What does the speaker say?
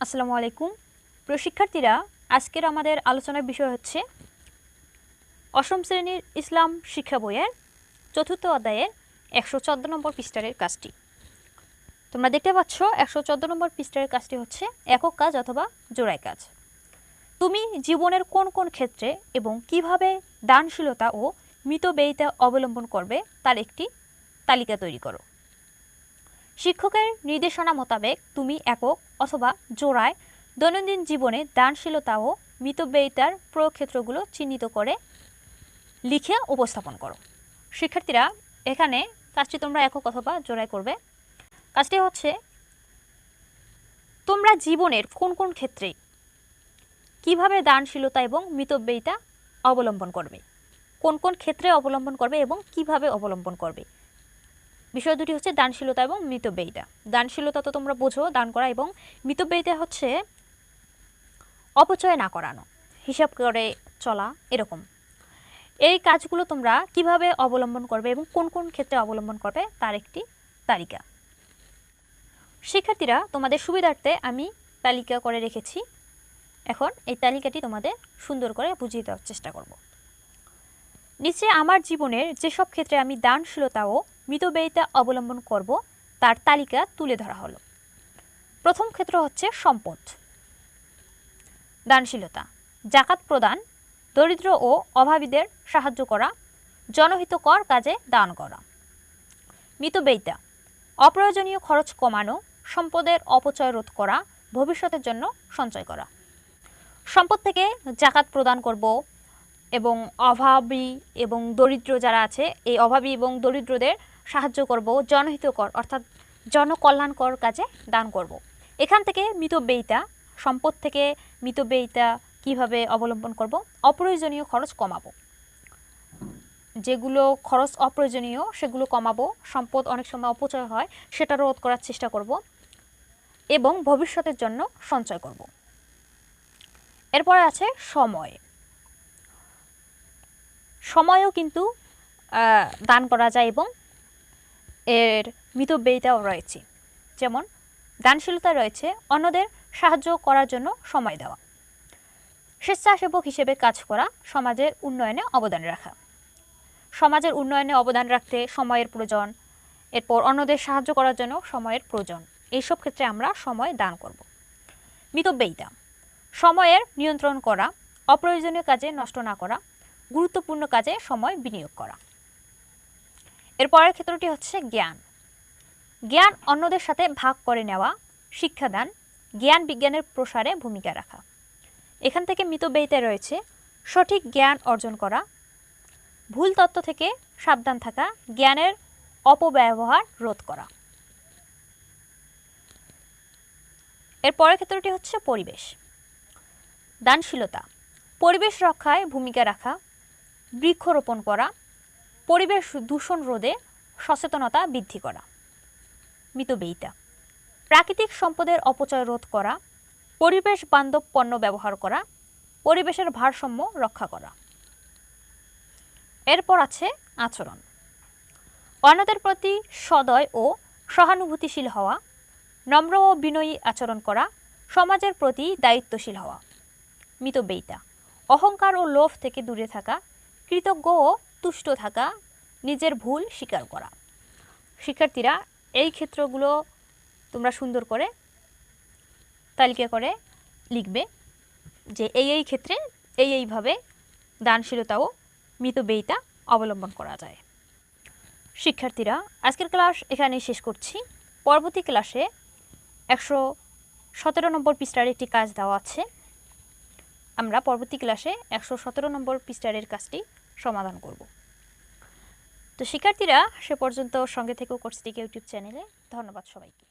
আসসালামু আলাইকুম। প্রিয় শিক্ষার্থীরা আজকের আমাদের আলোচনার বিষয় হচ্ছে অষ্টম শ্রেণির ইসলাম শিক্ষা বইয়ের চতুর্থ অধ্যায়ের একশো চোদ্দ নম্বর পৃষ্ঠারের কাজটি। তোমরা দেখতে পাচ্ছ, একশো চোদ্দ নম্বর পৃষ্ঠারের কাজটি হচ্ছে একক কাজ অথবা জোড়াই কাজ। তুমি জীবনের কোন কোন ক্ষেত্রে এবং কীভাবে দানশীলতা ও মিতব্যয়িতা অবলম্বন করবে তার একটি তালিকা তৈরি করো। শিক্ষকের নির্দেশনা মোতাবেক তুমি একক অথবা জোড়ায় দৈনন্দিন জীবনে দানশীলতা ও মিতব্যয়িতার প্রয়োগ ক্ষেত্রগুলো চিহ্নিত করে লিখে উপস্থাপন করো। শিক্ষার্থীরা, এখানে কাজটি তোমরা একক অথবা জোড়ায় করবে। কাজটি হচ্ছে, তোমরা জীবনের কোন কোন ক্ষেত্রে কীভাবে দানশীলতা এবং মিতব্যয়িতা অবলম্বন করবে? কোন কোন ক্ষেত্রে অবলম্বন করবে এবং কীভাবে অবলম্বন করবে? বিষয় দুটি হচ্ছে দানশীলতা এবং মিতব্যয়িতা। দানশীলতা তো তোমরা বোঝো, দান করা এবং মিতব্যয়িতা হচ্ছে অপচয় না করানো, হিসাব করে চলা এরকম। এই কাজগুলো তোমরা কীভাবে অবলম্বন করবে এবং কোন কোন ক্ষেত্রে অবলম্বন করবে তার একটি তালিকা। শিক্ষার্থীরা, তোমাদের সুবিধার্থে আমি তালিকা করে রেখেছি। এখন এই তালিকাটি তোমাদের সুন্দর করে বুঝিয়ে দেওয়ার চেষ্টা করব। নিচে আমার জীবনের যেসব ক্ষেত্রে আমি দানশীলতা ও মিতব্যয়িতা অবলম্বন করব, তার তালিকা তুলে ধরা হলো। প্রথম ক্ষেত্র হচ্ছে সম্পদ। দানশীলতা। জাকাত প্রদান, দরিদ্র ও অভাবীদের সাহায্য করা, জনহিতকর কাজে দান করা। মিতব্যয়িতা অপ্রয়োজনীয় খরচ কমানো, সম্পদের অপচয় রোধ করা, ভবিষ্যতের জন্য সঞ্চয় করা। সম্পদ থেকে জাকাত প্রদান করব এবং অভাবী এবং দরিদ্র যারা আছে, এই অভাবী এবং দরিদ্রদের সাহায্য করব, জনহিতকর, অর্থাৎ জনকল্যাণকর কাজে দান করব। এখান থেকে মৃত মিতব্যয়িতা, সম্পদ থেকে মৃত মিতব্যয়িতা কীভাবে অবলম্বন করব? অপ্রয়োজনীয় খরচ কমাবো। যেগুলো খরচ অপ্রয়োজনীয়, সেগুলো কমাবো। সম্পদ অনেক সময় অপচয় হয়, সেটা রোধ করার চেষ্টা করব এবং ভবিষ্যতের জন্য সঞ্চয় করব। এরপরে আছে সময়। সময়ও কিন্তু দান করা যায় এবং এর মিতব্যয়িতাও রয়েছে। যেমন, দানশীলতা রয়েছে অন্যদের সাহায্য করার জন্য সময় দেওয়া। স্বেচ্ছাসেবক হিসেবে কাজ করা সমাজের উন্নয়নে অবদান রাখা। সমাজের উন্নয়নে অবদান রাখতে সময়ের প্রয়োজন, এরপর অন্যদের সাহায্য করার জন্য সময়ের প্রয়োজন। এইসব ক্ষেত্রে আমরা সময় দান করব। মিতব্যয়িতা সময়ের নিয়ন্ত্রণ করা, অপ্রয়োজনীয় কাজে নষ্ট না করা, গুরুত্বপূর্ণ কাজে সময় বিনিয়োগ করা। এর পরের ক্ষেত্রটি হচ্ছে জ্ঞান। জ্ঞান অন্যদের সাথে ভাগ করে নেওয়া, শিক্ষাদান, জ্ঞান বিজ্ঞানের প্রসারে ভূমিকা রাখা। এখান থেকে মিতব্যয়িতা রয়েছে, সঠিক জ্ঞান অর্জন করা, ভুল তত্ত্ব থেকে সাবধান থাকা, জ্ঞানের অপব্যবহার রোধ করা। এর পরের ক্ষেত্রটি হচ্ছে পরিবেশ। দানশীলতা। পরিবেশ রক্ষায় ভূমিকা রাখা, বৃক্ষরোপণ করা পরিবেশ দূষণ রোধে সচেতনতা বৃদ্ধি করা। মিতব্যয়িতা প্রাকৃতিক সম্পদের অপচয় রোধ করা। পরিবেশ বান্ধব পণ্য ব্যবহার করা। পরিবেশের ভারসাম্য রক্ষা করা। এরপর আছে আচরণ। অন্যদের প্রতি সদয় ও সহানুভূতিশীল হওয়া। নম্র ও বিনয়ী আচরণ করা। সমাজের প্রতি দায়িত্বশীল হওয়া। মিতব্যয়িতা অহংকার ও লোভ থেকে দূরে থাকা। কৃতজ্ঞ ও তুষ্ট থাকা, নিজের ভুল স্বীকার করা। শিক্ষার্থীরা, এই ক্ষেত্রগুলো তোমরা সুন্দর করে তালিকা করে লিখবে যে এই এই ক্ষেত্রে এই এইভাবে দানশীলতা ও মিতব্যয়িতা অবলম্বন করা যায়। শিক্ষার্থীরা, আজকের ক্লাস এখানেই শেষ করছি। পরবর্তী ক্লাসে একশো সতেরো নম্বর পৃষ্ঠার একটি কাজ দেওয়া আছে। আমরা পরবর্তী ক্লাসে একশো সতেরো নম্বর পৃষ্ঠারের কাজটি সমাধান করব। তো শিক্ষার্থীরা সে পর্যন্ত সঙ্গে থেকেও কোর্সটিকে ইউটিউব চ্যানেলে ধন্যবাদ সবাইকে।